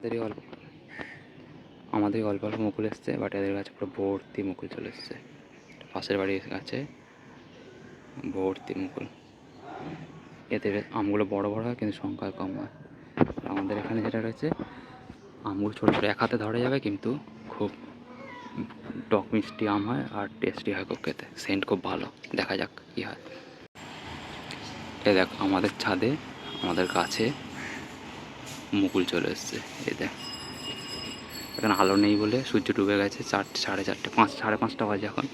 আমাদেরই অল্প আমাদের অল্প অল্প মুকুল এসছে বাট এদের গাছে পুরো ভর্তি মুকুল চলে এসছে। পাশের বাড়ির গাছে ভর্তি মুকুল। এতে আমগুলো বড় বড় হয়, কিন্তু সংখ্যায় কম হয়। আমাদের এখানে যেটা রয়েছে, আমগুলো ছোটো ছোটো এক হাতে ধরা যাবে, কিন্তু খুব টক মিষ্টি আম হয় আর টেস্টি হয় খুব খেতে। সেন্ট খুব ভালো। দেখা যাক কী হয়। এ দেখ, আমাদের ছাদে, আমাদের গাছে মুকুল চলে এসছে। দেখ। এখানে আলো নেই বলে সূর্য ডুবে গেছে চারটে সাড়ে চারটে পাঁচ সাড়ে পাঁচটা বাজে এখন।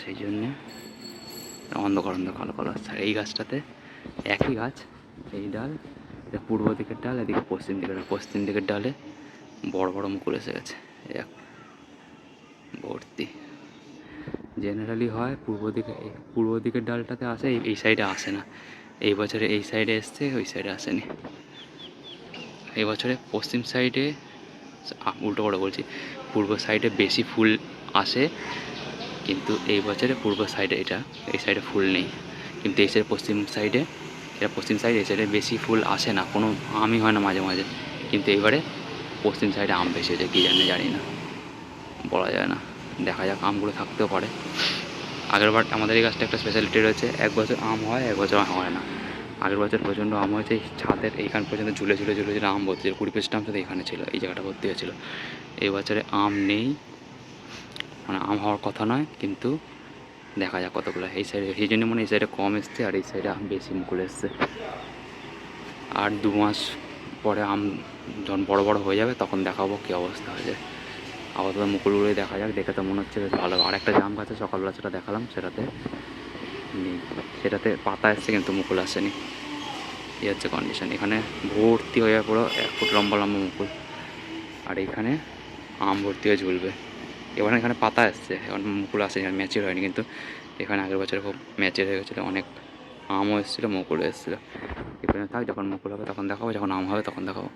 সেই জন্যে অন্ধকার অন্ধকার কালো কালো আসছে আর এই গাছটাতে একই গাছ, এই ডাল এটা পূর্ব দিকের ডাল, এদিকে পশ্চিম দিকের। পশ্চিম দিকের ডালে বড় বড় মুকুল এসে গেছে। এক ভর্তি। জেনারেলি হয় পূর্ব দিকে পূর্ব দিকের ডালটাতে আসে, এই সাইডে আসে না। এই বছরে এই সাইডে এসছে, ওই সাইডে আসেনি। এই বছরে পশ্চিম সাইডে উল্টো করে বলছি, পূর্ব সাইডে বেশি ফুল আসে, কিন্তু এই বছরে পূর্ব সাইডে এটা, এই সাইডে ফুল নেই। কিন্তু এই সাইডে পশ্চিম সাইডে, এটা পশ্চিম সাইডে, এই সাইডে বেশি ফুল আসে না, কোনো আমই হয় না মাঝে মাঝে। কিন্তু এবারে পশ্চিম সাইডে আম বেশি হয়েছে, কী জানি জানি না। বলা যায় না। দেখা যাক, আমগুলো থাকতেও পারে। আগেরবার আমাদের এই গাছটা একটা স্পেশালিটি রয়েছে, এক বছর আম হয়, এক বছর হয় না। আগের বছর প্রচণ্ড আম হয়েছে ছাদের এইখান পর্যন্ত ঝুলে ঝুলে ঝুলে ঝুলে আম ভর্তি ছিল কুড়ি পিসটা আম শুধু এখানে ছিল, এই জায়গাটা ভর্তি হয়েছিল। এই বছরে আম নেই মানে আম হওয়ার কথা নয়, কিন্তু দেখা যাক কতগুলো। এই সাইডে সেই জন্য মনে এই সাইডে কম এসছে, আর এই সাইডে আম বেশি মুকুল এসছে। আর দু মাস পরে আম যখন বড় বড় হয়ে যাবে, তখন দেখাবো কী অবস্থা হয়ে যায় আপাতত মুকুলগুলোই দেখা যাক, দেখে তো মনে হচ্ছে বেশ ভালো। আর একটা জাম গাছে সকালবেলা সেটা দেখালাম, সেটাতে নেই সেটাতে পাতা এসছে কিন্তু মুকুল আসেনি। এই হচ্ছে কন্ডিশন এখানে ভর্তি হয়ে পুরো এক ফুট লম্বা লম্বা মুকুল। আর এখানে আম ভর্তি হয়ে ঝুলবে। এবার এখানে পাতা এসছে। এখন মুকুল আসেনি, আর ম্যাচিওর হয়নি কিন্তু। এখানে আগের বছরে খুব ম্যাচিওর হয়ে গেছিল। অনেক আমও এসেছিল, মুকুলও এসেছিল। এখানে থাক যখন মুকুল হবে, তখন দেখাবো। যখন আম হবে, তখন দেখাবো।